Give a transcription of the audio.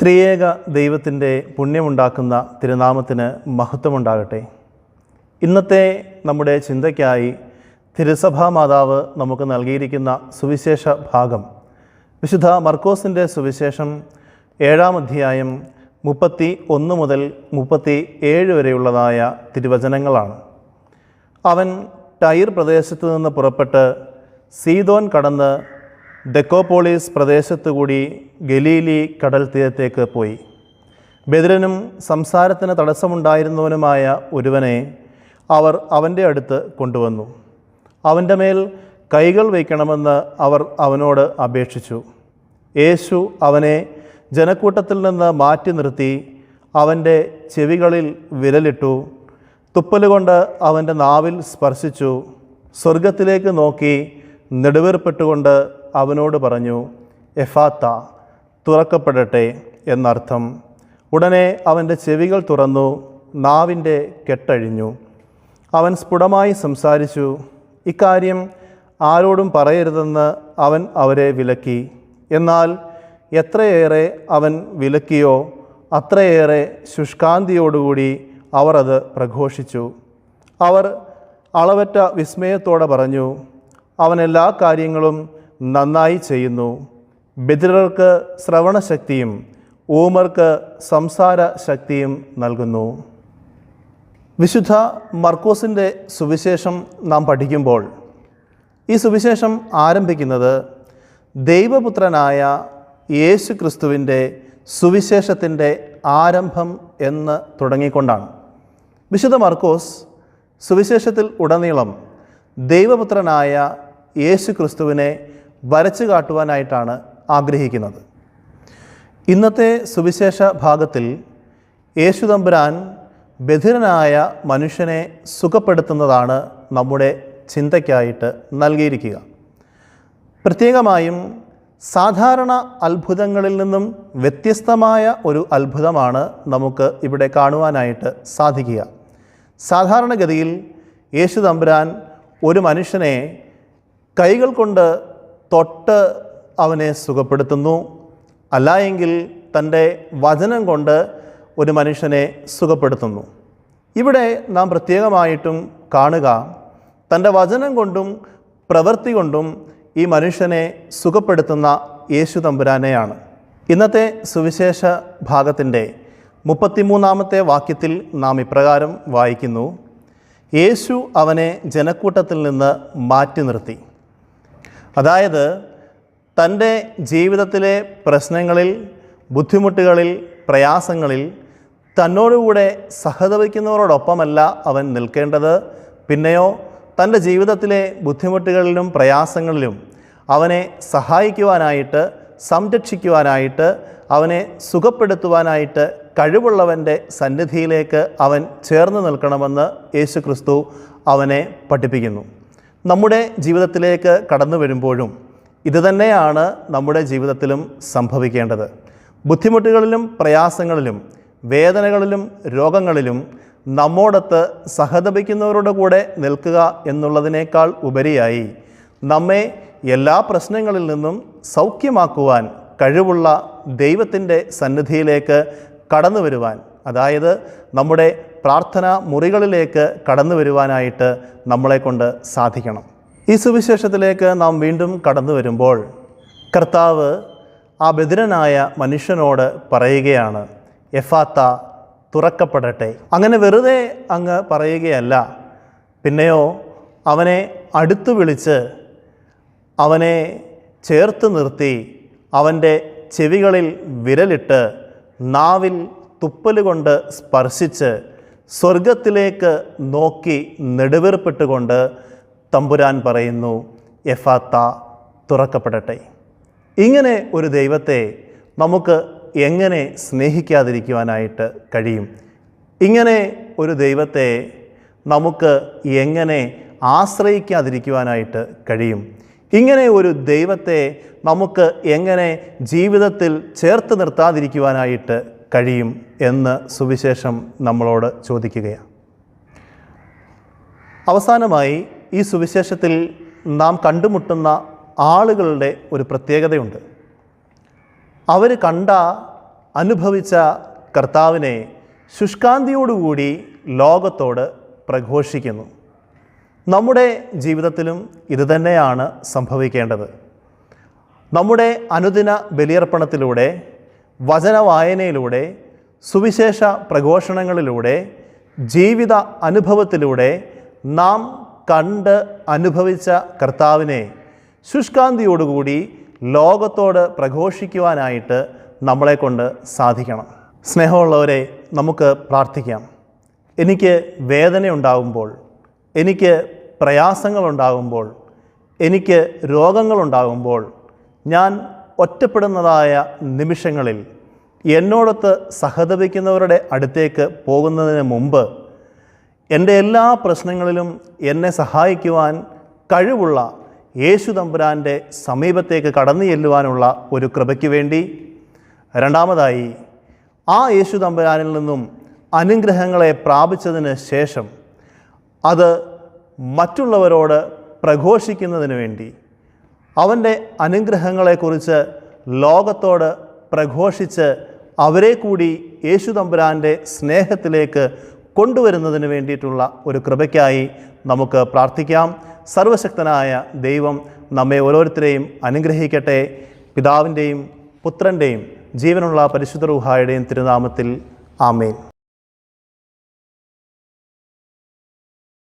ത്രിയേക ദൈവത്തിന്റെ പുണ്യമുണ്ടാക്കുന്ന തിരുനാമത്തിന് മഹത്വമുണ്ടാകട്ടെ. ഇന്നത്തെ നമ്മുടെ ചിന്തയ്ക്കായി തിരുസഭാ മാതാവ് നമുക്ക് നൽകിയിരിക്കുന്ന സുവിശേഷ ഭാഗം വിശുദ്ധ മർക്കോസിന്റെ സുവിശേഷം ഏഴാം അധ്യായം മുപ്പത്തി ഒന്ന് മുതൽ മുപ്പത്തി ഏഴ് വരെയുള്ളതായ തിരുവചനങ്ങളാണ്. അവൻ ടൈർ പ്രദേശത്തു നിന്ന് പുറപ്പെട്ട് സീതോൻ കടന്ന് ഡെക്കോപോളിസ് പ്രദേശത്തുകൂടി ഗലീലി കടൽ തീരത്തേക്ക് പോയി. ബദിരനും സംസാരത്തിന് തടസ്സമുണ്ടായിരുന്നവനുമായ ഒരുവനെ അവർ അവന്റെ അടുത്ത് കൊണ്ടുവന്നു. അവന്റെ മേൽ കൈകൾ വയ്ക്കണമെന്ന് അവർ അവനോട് അപേക്ഷിച്ചു. യേശു അവനെ ജനക്കൂട്ടത്തിൽ നിന്ന് മാറ്റി നിർത്തി അവന്റെ ചെവികളിൽ വിരലിട്ടു. തുപ്പലുകൊണ്ട് അവന്റെ നാവിൽ സ്പർശിച്ചു. സ്വർഗത്തിലേക്ക് നോക്കി നെടുവേർപ്പെട്ടുകൊണ്ട് അവനോട് പറഞ്ഞു എഫാത്ത തുറക്കപ്പെടട്ടെ എന്നർത്ഥം. ഉടനെ അവന്റെ ചെവികൾ തുറന്നു നാവിന്റെ കെട്ടഴിഞ്ഞു. അവൻ സ്ഫുടമായി സംസാരിച്ചു ഇക്കാര്യം ആരോടും പറയരുതെന്ന് അവൻ അവരെ വിലക്കി. എന്നാൽ എത്രയേറെ അവൻ വിലക്കിയോ അത്രയേറെ ശുഷ്കാന്തിയോടുകൂടി അവർ അത് പ്രഘോഷിച്ചു. അവർ അളവറ്റ വിസ്മയത്തോടെ പറഞ്ഞു അവൻ എല്ലാ കാര്യങ്ങളും നന്നായി ചെയ്യുന്നു. ബദിരർക്ക് ശ്രവണശക്തിയും ഊമർക്ക് സംസാര ശക്തിയും നൽകുന്നു. വിശുദ്ധ മർക്കോസിന്റെ സുവിശേഷം നാം പഠിക്കുമ്പോൾ ഈ സുവിശേഷം ആരംഭിക്കുന്നത് ദൈവപുത്രനായ യേശു ക്രിസ്തുവിന്റെ സുവിശേഷത്തിന്റെ ആരംഭം എന്ന് തുടങ്ങിക്കൊണ്ടാണ്. വിശുദ്ധ മർക്കോസ് സുവിശേഷത്തിൽ ഉടനീളം ദൈവപുത്രനായ യേശു ക്രിസ്തുവിനെ വരച്ചു കാട്ടുവാനായിട്ടാണ് ആഗ്രഹിക്കുന്നത്. ഇന്നത്തെ സുവിശേഷ ഭാഗത്തിൽ യേശു തമ്പുരാൻ ബധിരനായ മനുഷ്യനെ സുഖപ്പെടുത്തുന്നതാണ് നമ്മുടെ ചിന്തയ്ക്കായിട്ട് നൽകിയിരിക്കുക. പ്രത്യേകമായും സാധാരണ അത്ഭുതങ്ങളിൽ നിന്നും വ്യത്യസ്തമായ ഒരു അത്ഭുതമാണ് നമുക്ക് ഇവിടെ കാണുവാനായിട്ട് സാധിക്കുക. സാധാരണഗതിയിൽ യേശു തമ്പുരാൻ ഒരു മനുഷ്യനെ കൈകൾ കൊണ്ട് തൊട്ട് അവനെ സുഖപ്പെടുത്തുന്നു. അല്ല എങ്കിൽ തന്റെ വചനം കൊണ്ട് ഒരു മനുഷ്യനെ സുഖപ്പെടുത്തുന്നു. ഇവിടെ നാം പ്രത്യേകമായിട്ടും കാണുക തന്റെ വചനം കൊണ്ടും പ്രവൃത്തി കൊണ്ടും ഈ മനുഷ്യനെ സുഖപ്പെടുത്തുന്ന യേശു തമ്പുരാനെയാണ്. ഇന്നത്തെ സുവിശേഷ ഭാഗത്തിന്റെ മുപ്പത്തിമൂന്നാമത്തെ വാക്യത്തിൽ നാം ഇപ്രകാരം വായിക്കുന്നു. യേശു അവനെ ജനക്കൂട്ടത്തിൽ നിന്ന് മാറ്റി നിർത്തി. അതായത് തന്റെ ജീവിതത്തിലെ പ്രശ്നങ്ങളിൽ ബുദ്ധിമുട്ടുകളിൽ പ്രയാസങ്ങളിൽ തന്നോടുകൂടെ സഹതപിക്കുന്നവരോടൊപ്പമല്ല അവൻ നിൽക്കേണ്ടത്. പിന്നെയോ തന്റെ ജീവിതത്തിലെ ബുദ്ധിമുട്ടുകളിലും പ്രയാസങ്ങളിലും അവനെ സഹായിക്കുവാനായിട്ട് സംരക്ഷിക്കുവാനായിട്ട് അവനെ സുഖപ്പെടുത്തുവാനായിട്ട് കഴിവുള്ളവന്റെ സന്നിധിയിലേക്ക് അവൻ ചേർന്ന് നിൽക്കണമെന്ന് യേശുക്രിസ്തു അവനെ പഠിപ്പിക്കുന്നു. നമ്മുടെ ജീവിതത്തിലേക്ക് കടന്നു വരുമ്പോഴും ഇതുതന്നെയാണ് നമ്മുടെ ജീവിതത്തിലും സംഭവിക്കേണ്ടത്. ബുദ്ധിമുട്ടുകളിലും പ്രയാസങ്ങളിലും വേദനകളിലും രോഗങ്ങളിലും നമ്മോടൊത്ത് സഹതപിക്കുന്നവരുടെ കൂടെ നിൽക്കുക എന്നുള്ളതിനേക്കാൾ ഉപരിയായി നമ്മെ എല്ലാ പ്രശ്നങ്ങളിൽ നിന്നും സൗഖ്യമാക്കുവാൻ കഴിവുള്ള ദൈവത്തിന്റെ സന്നിധിയിലേക്ക് കടന്നു വരുവാൻ. അതായത് നമ്മുടെ പ്രാർത്ഥന മുറികളിലേക്ക് കടന്നു വരുവാനായിട്ട് നമ്മളെക്കൊണ്ട് സാധിക്കണം. ഈ സുവിശേഷത്തിലേക്ക് നാം വീണ്ടും കടന്നു വരുമ്പോൾ കർത്താവ് ആ ബദിരനായ മനുഷ്യനോട് പറയുകയാണ് എഫാത്ത തുറക്കപ്പെടട്ടെ. അങ്ങനെ വെറുതെ അങ്ങ് പറയുകയല്ല. പിന്നെയോ അവനെ അടുത്തു വിളിച്ച് അവനെ ചേർത്ത് നിർത്തി അവന്റെ ചെവികളിൽ വിരലിട്ട് നാവിൽ തുപ്പലുകൊണ്ട് സ്പർശിച്ച് സ്വർഗത്തിലേക്ക് നോക്കി നെടുവേർപ്പെട്ടുകൊണ്ട് തമ്പുരാൻ പറയുന്നു എഫാത്ത തുറക്കപ്പെടട്ടെ. ഇങ്ങനെ ഒരു ദൈവത്തെ നമുക്ക് എങ്ങനെ സ്നേഹിക്കാതിരിക്കുവാനായിട്ട് കഴിയും? ഇങ്ങനെ ഒരു ദൈവത്തെ നമുക്ക് എങ്ങനെ ആശ്രയിക്കാതിരിക്കുവാനായിട്ട് കഴിയും? ഇങ്ങനെ ഒരു ദൈവത്തെ നമുക്ക് എങ്ങനെ ജീവിതത്തിൽ ചേർത്ത് നിർത്താതിരിക്കുവാനായിട്ട് കഴിയും എന്ന് സുവിശേഷം നമ്മളോട് ചോദിക്കുകയാണ്. അവസാനമായി ഈ സുവിശേഷത്തിൽ നാം കണ്ടുമുട്ടുന്ന ആളുകളുടെ ഒരു പ്രത്യേകതയുണ്ട്. അവർ കണ്ട അനുഭവിച്ച കർത്താവിനെ ശുഷ്കാന്തിയോടുകൂടി ലോകത്തോട് പ്രഘോഷിക്കുന്നു. നമ്മുടെ ജീവിതത്തിലും ഇതുതന്നെയാണ് സംഭവിക്കേണ്ടത്. നമ്മുടെ അനുദിന ബലിയർപ്പണത്തിലൂടെ വചനവായനയിലൂടെ സുവിശേഷ പ്രഘോഷണങ്ങളിലൂടെ ജീവിത അനുഭവത്തിലൂടെ നാം കണ്ട് അനുഭവിച്ച കർത്താവിനെ ശുഷ്കാന്തിയോടുകൂടി ലോകത്തോട് പ്രഘോഷിക്കുവാനായിട്ട് നമ്മളെ കൊണ്ട് സാധിക്കണം. സ്നേഹമുള്ളവരെ നമുക്ക് പ്രാർത്ഥിക്കാം. എനിക്ക് വേദനയുണ്ടാകുമ്പോൾ എനിക്ക് പ്രയാസങ്ങളുണ്ടാകുമ്പോൾ എനിക്ക് രോഗങ്ങളുണ്ടാകുമ്പോൾ ഞാൻ ഒറ്റപ്പെടുന്നതായ നിമിഷങ്ങളിൽ എന്നോടൊത്ത് സഹതപിക്കുന്നവരുടെ അടുത്തേക്ക് പോകുന്നതിന് മുമ്പ് എന്റെ എല്ലാ പ്രശ്നങ്ങളിലും എന്നെ സഹായിക്കുവാൻ കഴിവുള്ള യേശു തമ്പുരാന്റെ സമീപത്തേക്ക് കടന്നു ചെല്ലുവാനുള്ള ഒരു കൃപയ്ക്ക് വേണ്ടി രണ്ടാമതായി ആ യേശു തമ്പുരാനിൽ നിന്നും അനുഗ്രഹങ്ങളെ പ്രാപിച്ചതിന് ശേഷം അത് മറ്റുള്ളവരോട് പ്രഘോഷിക്കുന്നതിന് വേണ്ടി അവന്റെ അനുഗ്രഹങ്ങളെക്കുറിച്ച് ലോകത്തോട് പ്രഘോഷിച്ച് അവരെ കൂടി യേശു തമ്പുരാന്റെ സ്നേഹത്തിലേക്ക് കൊണ്ടുവരുന്നതിന് വേണ്ടിയിട്ടുള്ള ഒരു കൃപയ്ക്കായി നമുക്ക് പ്രാർത്ഥിക്കാം. സർവശക്തനായ ദൈവം നമ്മെ ഓരോരുത്തരെയും അനുഗ്രഹിക്കട്ടെ. പിതാവിന്റെയും പുത്രന്റെയും ജീവനുള്ള പരിശുദ്ധ റുഹായുടെയും തിരുനാമത്തിൽ ആമേൻ.